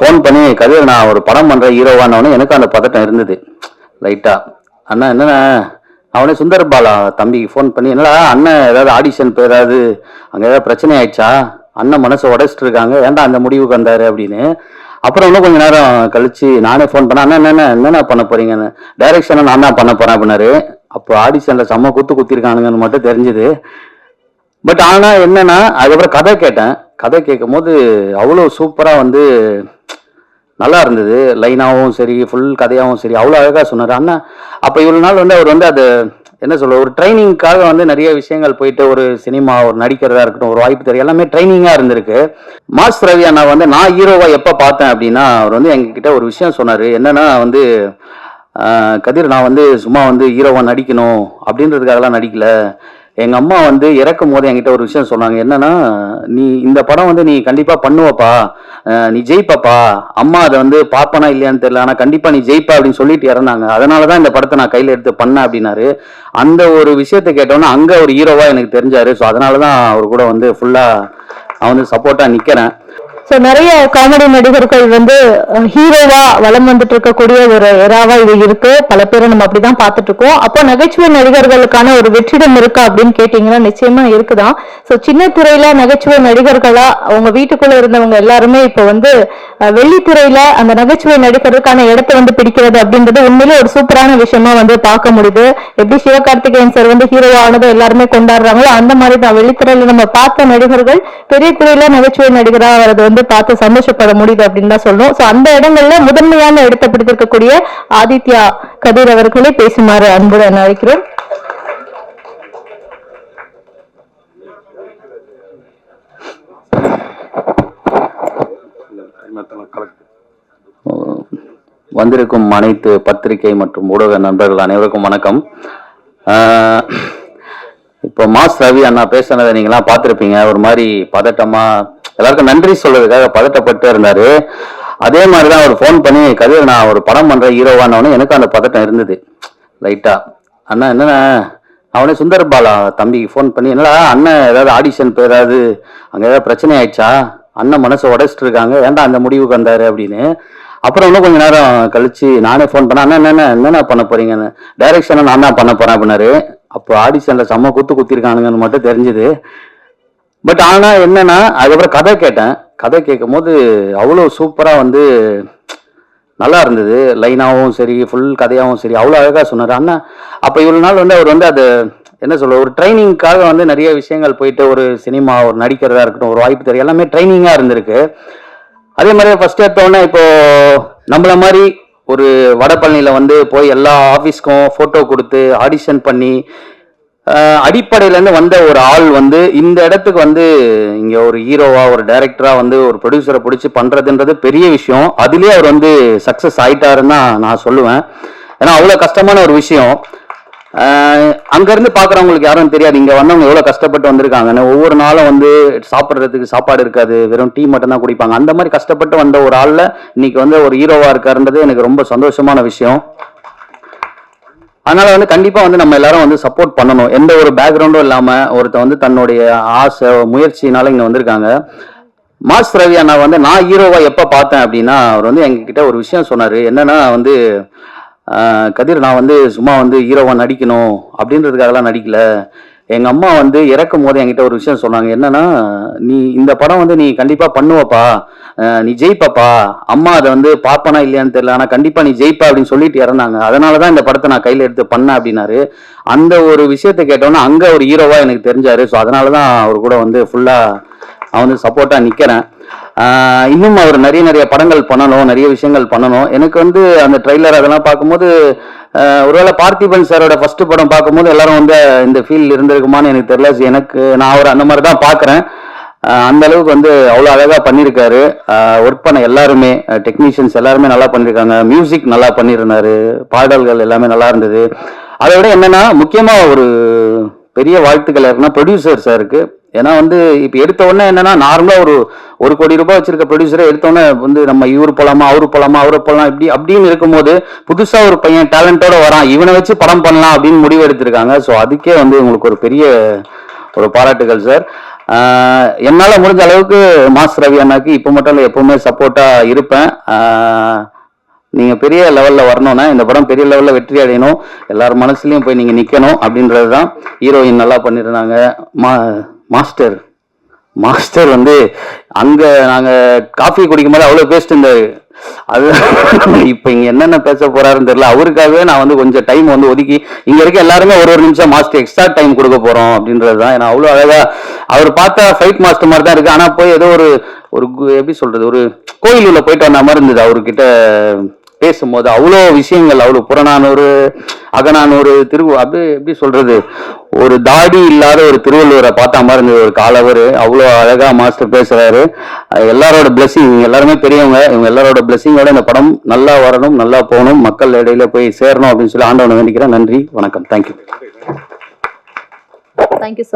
Phone பண்ணி கதிர் நான் ஒரு படம் பண்றேன் ஹீரோவானவனே எனக்கு அந்த பதட்டம் இருந்தது. லைட்டாக அண்ணா என்னண்ணா? அவனே சுந்தர் பாலா தம்பிக்கு ஃபோன் பண்ணி என்னடா அண்ணன் ஏதாவது ஆடிஷன் போய் ஏதாவது அங்கே ஏதாவது பிரச்சனை ஆயிடுச்சா? அண்ணன் மனசை உடச்சிட்டு இருக்காங்க ஏன்டா அந்த முடிவுக்கு வந்தார்? அப்படின்னு. அப்புறம் இன்னும் கொஞ்சம் நேரம் கழிச்சு நானே ஃபோன் பண்ணேன் அண்ணா என்னென்ன என்னென்ன பண்ண போறீங்கன்னு? டைரக்ஷனை நான் தான் பண்ண போகிறேன் அப்படின்னாரு. அப்போ ஆடிஷனில் செம்ம குத்து குத்திருக்கானுங்கன்னு மட்டும் தெரிஞ்சுது. பட் ஆனால் என்னன்னா அதுக்கப்புறம் கதை கேட்டேன். கதை கேட்கும் போது அவ்வளோ சூப்பராக வந்து நல்லா இருந்தது. லைனாகவும் சரி ஃபுல் கதையாகவும் சரி அவ்வளோ அழகாக சொன்னார். ஆனால் அப்போ இவ்வளோ நாள் வந்து அவர் வந்து அது என்ன சொல்ல ஒரு ட்ரைனிங்காக வந்து நிறைய விஷயங்கள் போயிட்டு ஒரு சினிமா ஒரு நடிக்கிறதா இருக்கட்டும் ஒரு வாய்ப்பு தெரியும் எல்லாமே ட்ரைனிங்காக இருந்திருக்கு. மாஸ் ரவி அண்ணா வந்து நான் ஹீரோவாக எப்போ பார்த்தேன் அப்படின்னா அவர் வந்து எங்ககிட்ட ஒரு விஷயம் சொன்னார். என்னன்னா வந்து கதிர் நான் வந்து சும்மா வந்து ஹீரோவாக நடிக்கணும் அப்படின்றதுக்காகலாம் நடிக்கல. எங்கள் அம்மா வந்து இறக்கும் போது என்கிட்ட ஒரு விஷயம் சொன்னாங்க. என்னன்னா நீ இந்த படம் வந்து நீ கண்டிப்பாக பண்ணுவப்பா. நீ ஜெயிப்பப்பா. அம்மா அதை வந்து பார்ப்பனா இல்லையான்னு தெரியல. ஆனால் கண்டிப்பாக நீ ஜெயிப்பா அப்படின்னு சொல்லிட்டு இறந்தாங்க. அதனாலதான் இந்த படத்தை நான் கையில் எடுத்து பண்ணேன் அப்படின்னாரு. அந்த ஒரு விஷயத்தை கேட்டோன்னே அங்கே ஒரு ஹீரோவாக எனக்கு தெரிஞ்சாரு. ஸோ அதனாலதான் அவர் கூட வந்து ஃபுல்லாக நான் வந்து சப்போர்ட்டாக நிற்கிறேன் ஸோ நிறைய காமெடி நடிகர்கள் வந்து ஹீரோவா வளம் வந்துட்டு இருக்கக்கூடிய ஒரு எராவா இது இருக்கு. பல பேரை நம்ம அப்படிதான் பார்த்துட்டு இருக்கோம் அப்போ நகைச்சுவை நடிகர்களுக்கான ஒரு வெற்றிடம் இருக்கா அப்படின்னு கேட்டீங்கன்னா நிச்சயமா இருக்குதான். ஸோ சின்ன துறையில நகைச்சுவை நடிகர்களா அவங்க வீட்டுக்குள்ள இருந்தவங்க எல்லாருமே இப்போ வந்து வெள்ளித்துறையில அந்த நகைச்சுவை நடிகருக்கான இடத்தை வந்து பிடிக்கிறது அப்படின்றது உண்மையிலே ஒரு சூப்பரான விஷயமா வந்து பார்க்க முடியுது. எப்படி சிவகார்த்திகேயன் சார் வந்து ஹீரோ ஆனதை எல்லாருமே கொண்டாடுறாங்களோ அந்த மாதிரி தான். வெள்ளித்துறையில நம்ம பார்த்த நடிகர்கள் பெரிய துறையில நகைச்சுவை நடிகரா வரது வந்து பார்த்து சந்தோஷப்பட முடியுது அப்படின்னு தான் சொல்றோம். அந்த இடங்கள்ல முதன்மையான இடத்தை பிடித்திருக்கக்கூடிய ஆதித்யா கதிர் அவர்களே பேசுமாறு அன்புடன் அழைக்கிறேன். வந்திருக்கும் அனைத்து பத்திரிகை மற்றும் ஊடக நண்பர்கள் அனைவருக்கும் வணக்கம். இப்போ மாஸ் ரவி அண்ணா பேசுனதை நீங்களாம் பார்த்துருப்பீங்க. ஒரு மாதிரி பதட்டமா எல்லாருக்கும் நன்றி சொல்றதுக்காக பதட்டப்பட்டு இருந்தாரு. அதே மாதிரி தான் அவர் ஃபோன் பண்ணி கதிர் நான் ஒரு படம் பண்ணுறேன் ஹீரோவானவனே எனக்கு அந்த பதட்டம் இருந்தது. லைட்டா அண்ணா என்னண்ணா? அவனே சுந்தர் பாலா தம்பிக்கு ஃபோன் பண்ணி என்னடா அண்ணன் ஏதாவது ஆடிஷன் போய் ஏதாவது அங்கே ஏதாவது பிரச்சனை ஆயிடுச்சா? அண்ணன் மனசை உடச்சிட்டு இருக்காங்க ஏன்டா அந்த முடிவுக்கு வந்தாரு? அப்படின்னு. அப்புறம் இன்னும் கொஞ்ச நேரம் கழிச்சு நானே ஃபோன் பண்ணேன் அண்ணா என்னென்ன என்னென்ன பண்ண போறீங்கன்னு? டைரக்ஷனை நான் தான் பண்ண போறேன் அப்படின்னாரு. அப்போ ஆடிஷன்ல செம்ம குத்து குத்திருக்கானுங்கன்னு மட்டும் தெரிஞ்சுது. பட் ஆனால் என்னன்னா அதுக்கப்புறம் கதை கேட்டேன். கதை கேட்கும் போது அவ்வளோ சூப்பராக வந்து நல்லா இருந்தது. லைனாகவும் சரி ஃபுல் கதையாகவும் சரி அவ்வளோ அழகாக சொன்னார். ஆனால் அப்போ இவ்வளோ நாள் வந்து அவர் வந்து அது என்ன சொல்ல ஒரு ட்ரைனிங்காக வந்து நிறைய விஷயங்கள் போயிட்டு ஒரு சினிமா ஒரு நடிக்கிறதா இருக்கட்டும் ஒரு வாய்ப்பு தெரியும் எல்லாமே ட்ரைனிங்காக இருந்திருக்கு. அதே மாதிரி ஃபர்ஸ்ட் எடுத்தோடனே இப்போ நம்மள மாதிரி ஒரு வடபழனியில் வந்து போய் எல்லா ஆஃபீஸ்க்கும் ஃபோட்டோ கொடுத்து ஆடிஷன் பண்ணி அடிப்படையிலேருந்து வந்த ஒரு ஆள் வந்து இந்த இடத்துக்கு வந்து இங்கே ஒரு ஹீரோவா ஒரு டைரக்டரா வந்து ஒரு ப்ரொடியூசரை பிடிச்சி பண்ணுறதுன்றது பெரிய விஷயம். அதுலேயே அவர் வந்து சக்ஸஸ் ஆயிட்டாருன்னு தான் நான் சொல்லுவேன். ஏன்னா அவ்வளோ கஷ்டமான ஒரு விஷயம். அங்கேருந்து பார்க்குறவங்களுக்கு யாரும் தெரியாது. இங்கே வந்தவங்க எவ்வளோ கஷ்டப்பட்டு வந்திருக்காங்கன்னு ஒவ்வொரு நாளும் வந்து சாப்பிட்றதுக்கு சாப்பாடு இருக்காது. வெறும் டீ மட்டும் தான் குடிப்பாங்க. அந்த மாதிரி கஷ்டப்பட்டு வந்த ஒரு ஆளில் இன்னைக்கு வந்து ஒரு ஹீரோவாக இருக்காருன்றது எனக்கு ரொம்ப சந்தோஷமான விஷயம். அதனால வந்து கண்டிப்பா வந்து நம்ம எல்லாரும் வந்து சப்போர்ட் பண்ணணும். எந்த ஒரு பேக்ரவுண்டும் இல்லாம ஒருத்த வந்து தன்னுடைய ஆசை முயற்சினால இங்க வந்திருக்காங்க. மாஸ் ரவி அண்ணா வந்து நான் ஹீரோவா எப்ப பார்த்தேன்? அப்படின்னா அவர் வந்து எங்ககிட்ட ஒரு விஷயம் சொன்னாரு. என்னன்னா வந்து கதிர் நான் வந்து சும்மா வந்து ஹீரோவா நடிக்கணும். அப்படின்றதுக்காகலாம் நடிக்கல. எங்கள் அம்மா வந்து இறக்கும் போது என்கிட்ட ஒரு விஷயம் சொன்னாங்க. என்னன்னா நீ இந்த படம் வந்து நீ கண்டிப்பாக பண்ணுவப்பா. நீ ஜெயிப்பப்பா. அம்மா அதை வந்து பார்ப்பனா இல்லையான்னு தெரியல. ஆனால் கண்டிப்பாக நீ ஜெயிப்பா அப்படின்னு சொல்லிட்டு இறந்தாங்க. அதனாலதான் இந்த படத்தை நான் கையில் எடுத்து பண்ணேன் அப்படின்னாரு. அந்த ஒரு விஷயத்தை கேட்டோன்னா அங்கே ஒரு ஹீரோவாக எனக்கு தெரிஞ்சாரு. ஸோ அதனாலதான் அவர் கூட வந்து ஃபுல்லாக நான் வந்து சப்போர்ட்டாக நிற்கிறேன் இன்னும் அவர் நிறைய நிறைய படங்கள் பண்ணணும் நிறைய விஷயங்கள் பண்ணணும். எனக்கு வந்து அந்த ட்ரெய்லர் அதெல்லாம் பார்க்கும்போது ஒருவேளை பார்த்திபன் சாரோட ஃபர்ஸ்ட் படம் பார்க்கும்போது எல்லாரும் வந்து இந்த ஃபீல் இருந்திருக்குமான்னு எனக்கு தெரியல. எனக்கு நான் அவர் அந்த மாதிரி தான் பார்க்குறேன். அந்த அளவுக்கு வந்து அவ்வளோ அழகாக பண்ணியிருக்காரு. ஒர்க் பண்ண எல்லாருமே டெக்னீஷியன்ஸ் எல்லாருமே நல்லா பண்ணியிருக்காங்க. மியூசிக் நல்லா பண்ணியிருந்தாரு. பாடல்கள் எல்லாமே நல்லா இருந்தது. அதை விட என்னன்னா முக்கியமாக ஒரு பெரிய வாழ்த்துக்கள் யாருன்னா ப்ரொடியூசர் சாருக்கு ஏன்னா வந்து இப்போ எடுத்த உடனே என்னன்னா நார்மலாக ஒரு ஒரு கோடி ரூபாய் வச்சிருக்க ப்ரொடியூசரை எடுத்தோடனே வந்து நம்ம இவரு போலாமா அவரு போலாமா அவரு போலாம் இப்படி அப்படின்னு இருக்கும்போது புதுசாக ஒரு பையன் டேலண்டோட வரான் இவனை வச்சு படம் பண்ணலாம் அப்படின்னு முடிவு எடுத்திருக்காங்க. ஸோ அதுக்கே வந்து உங்களுக்கு ஒரு பெரிய ஒரு பாராட்டுகள் சார் என்னால் முடிஞ்ச அளவுக்கு மாஸ் ரவி அண்ணாக்கு இப்போ மட்டும் இல்லை எப்பவுமே சப்போர்ட்டாக இருப்பேன். நீங்கள் பெரிய லெவலில் வரணும்னா இந்த படம் பெரிய லெவலில் வெற்றி அடையணும். எல்லார் மனசுலையும் போய் நீங்கள் நிற்கணும் அப்படின்றது தான் ஹீரோயின் நல்லா பண்ணியிருந்தாங்க மா மாஸ்டர். மாஸ்டர் வந்து அங்க நாங்க காஃபி குடிக்கும் போது அவ்வளவு பேசிட்டு இருந்தாரு அது இப்ப இங்க என்னென்ன பேச போறாருன்னு தெரியல. அவருக்காகவே நான் வந்து கொஞ்சம் டைம் வந்து ஒதுக்கி இங்க இருக்க எல்லாருமே ஒரு ஒரு நிமிஷம் மாஸ்டர் எக்ஸ்ட்ரா டைம் கொடுக்க போறோம் அப்படின்றது தான். ஏன்னா அவ்வளவு அழகா அவர் பார்த்தா ஃபைட் மாஸ்டர் மாதிரி தான் இருக்கு. ஆனா போய் ஏதோ ஒரு ஒரு எப்படி சொல்றது ஒரு கோயில் உள்ள போயிட்டு வந்த மாதிரி இருந்தது அவர்கிட்ட. பேசும்போது அவ்வளோ விஷயங்கள் அவ்வளோ புறநானூறு அகநானூறு திரு அப்படி எப்படி சொல்றது. ஒரு தாடி இல்லாத ஒரு திருவள்ளுவரை பார்த்தா மாதிரி இருந்தது. ஒரு காலவர் அவ்வளோ அழகா மாஸ்டர் பேசுறாரு. எல்லாரோட பிளஸ்ஸிங் இவங்க எல்லாருமே பெரியவங்க இவங்க எல்லாரோட பிளஸ்ஸிங்கோட இந்த படம் நல்லா வரணும் நல்லா போகணும். மக்கள் இடையில போய் சேரணும் அப்படின்னு சொல்லி ஆண்டவனை வேண்டிக்கிறேன். நன்றி வணக்கம். Thank you thank you